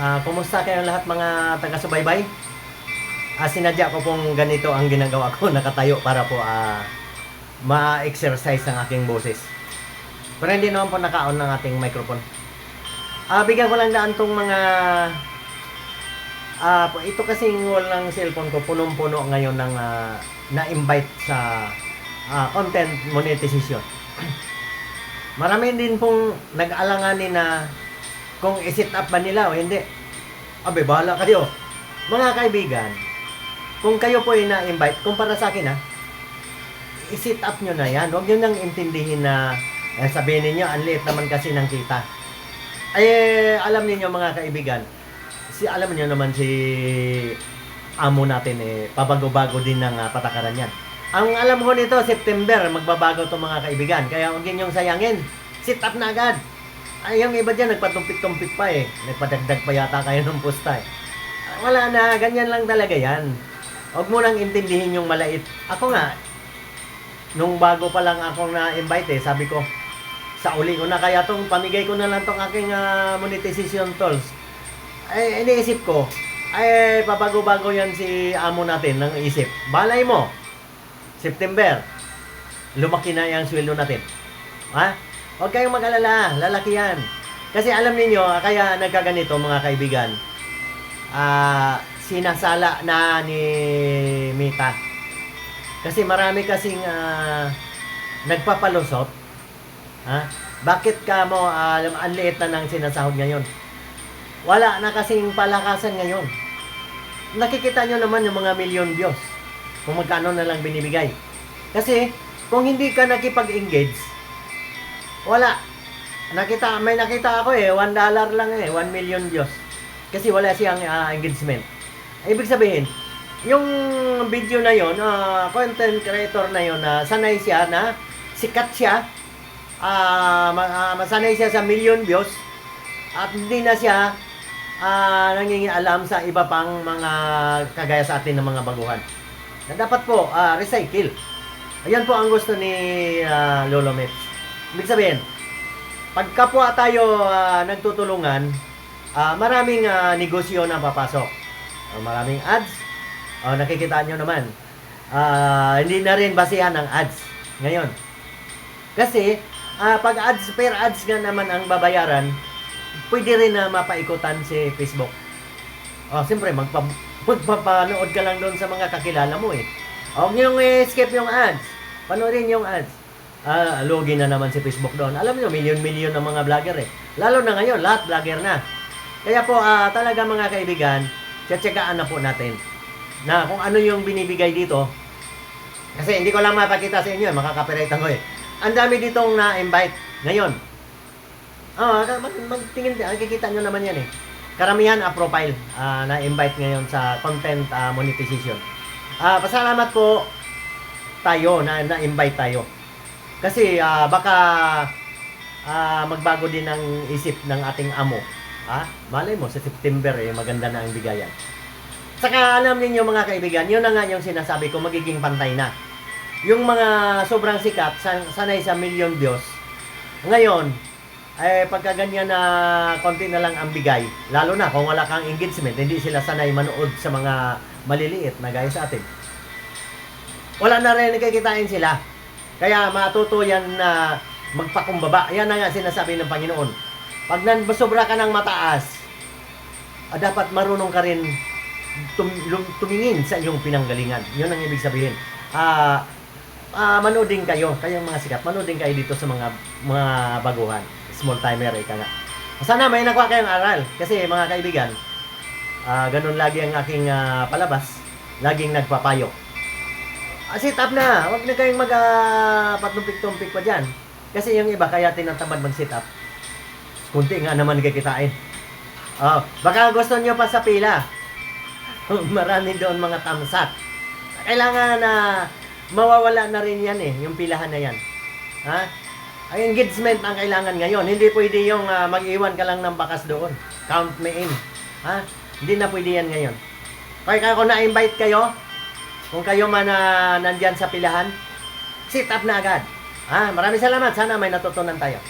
Ah, kumusta kayong lahat mga taga-subaybay? Ah, sinadya ko pong ganito ang ginagawa ko, nakatayo para po ah, ma-exercise ang aking boses. Pero hindi naman po naka-on ng ating microphone. Ah, bigyan ko lang daan tong mga po- ito kasing wall ng cellphone ko punong-puno ngayon ng ah, na-invite sa ah, content monetization. Marami din pong nag-alanganin na kung i-set up ba nila o hindi. Abe, bahala kayo. Mga kaibigan, kung kayo po ay na-invite, kung para sa akin ha, i-set up nyo na yan. Huwag nyo nang intindihin na eh, sabihin ninyo, ang liit naman kasi ng kita. Eh, alam niyo mga kaibigan, si alam niyo naman si amo natin eh, pabago-bago din ng ah, patakaran yan. Ang alam ko nito, September, magbabago to mga kaibigan. Kaya huwag ninyong sayangin. Sit up na agad. Ay, yung iba dyan, nagpatumpik-tumpik pa eh. Nagpadagdag pa yata kayo ng pusta eh. Wala na, ganyan lang talaga yan. Huwag mo nang intindihin yung malait. Ako nga, nung bago pa lang akong na-invite eh, sabi ko, sa uli ko na kaya tong pamigay ko na lang tong aking ah, monetization tools. Ay, iniisip ko, ay, pabago-bago yan si amo natin ng isip. Balay mo, September, lumaki na yung sweldo natin. Ha? Huwag kayong mag-alala, lalaki yan. Kasi alam niyo kaya nagkaganito mga kaibigan, ah, sinasala na ni Mita. Kasi marami kasing ah, nagpapalusot. Ha? Bakit ka mo, ah, ang liit na ng sinasahod ngayon? Wala na kasing palakasan ngayon. Nakikita nyo naman yung mga milyon views. Kung magkano na lang binibigay. Kasi, kung hindi ka nakipag-engage, wala. Nakita, may nakita ako eh, 1 dollar lang eh, 1 million views. Kasi wala siyang ah, engagement. Ibig sabihin, yung video na yon, ah, content creator na yon, na sanay siya na sikat siya, ah, ma- ah, masanay siya sa million views, at hindi na siya ah, nangingialam sa iba pang mga kagaya sa atin ng mga baguhan. Na dapat po, ah, recycle. Ayan po ang gusto ni ah, Lolo Mets. Ibig sabihin, pag kapwa tayo ah, nagtutulungan, ah, maraming ah, negosyo na papasok. Ah, maraming ads. Oh, nakikita nyo naman. Ah, hindi na rin basihan ng ads ngayon. Kasi, ah, pag ads, per ads nga naman ang babayaran, pwede rin na mapaikutan si Facebook. Oh, siyempre, magpa, magpapanood ka lang doon sa mga kakilala mo eh. Huwag niyong skip yung ads. Panoorin yung ads. Ah, lugi na naman si Facebook doon. Alam niyo, milyon-milyon ng mga vlogger eh. Lalo na ngayon, lahat vlogger na. Kaya po, ah, talaga mga kaibigan, tsatsagaan na po natin na kung ano yung binibigay dito. Kasi hindi ko lang mapakita sa inyo, eh, makaka-copyright ako eh. Ang dami ditong na-invite ngayon. Ah, mag, magtingin nakikita nyo naman yan eh. Karamihan a profile ah, na-invite ngayon sa content ah, monetization. Ah, pasalamat po tayo na na-invite tayo. Kasi ah, baka ah, magbago din ang isip ng ating amo. Ha? Malay mo, sa September eh, maganda na ang bigayan. Saka alam niyo mga kaibigan, yun na nga yung sinasabi ko, magiging pantay na. Yung mga sobrang sikat, san- sanay sa million views, ngayon, eh pagka ganyan na konti na lang ang bigay, lalo na kung wala kang engagement, hindi sila sanay manood sa mga maliliit na gaya sa atin. Wala na rin nakikitain sila. Kaya matuto yan na magpakumbaba. Yan na nga sinasabi ng Panginoon. Pag sobra ka ng mataas, ah, dapat marunong ka rin tum- tumingin sa iyong pinanggalingan. Yun ang ibig sabihin. Ah, ah, manood din kayo, kayong mga sikat, manood din kayo dito sa mga mga baguhan. Small timer, ika nga. Sana may nakuha kayong aral. Kasi mga kaibigan, ah, ganun lagi ang aking ah, palabas. Laging nagpapayo. Ah, sit up na. Huwag na kayong mag ah, patumpik-tumpik pa dyan. Kasi yung iba kaya tinatamad mag-sit up. Kunti nga naman kikitain. Oh, baka gusto nyo pa sa pila. Marami doon mga tamsak. Kailangan na mawawala na rin yan eh, yung pilahan na yan. Ha? Ang engagement ang kailangan ngayon. Hindi pwede yung ah, mag-iwan ka lang ng bakas doon. Count me in. Ha? Hindi na pwede yan ngayon. Kaya kung na-invite kayo, kung kayo man na nandyan sa pilahan, sit up na agad. Ha? Maraming salamat. Sana may natutunan tayo.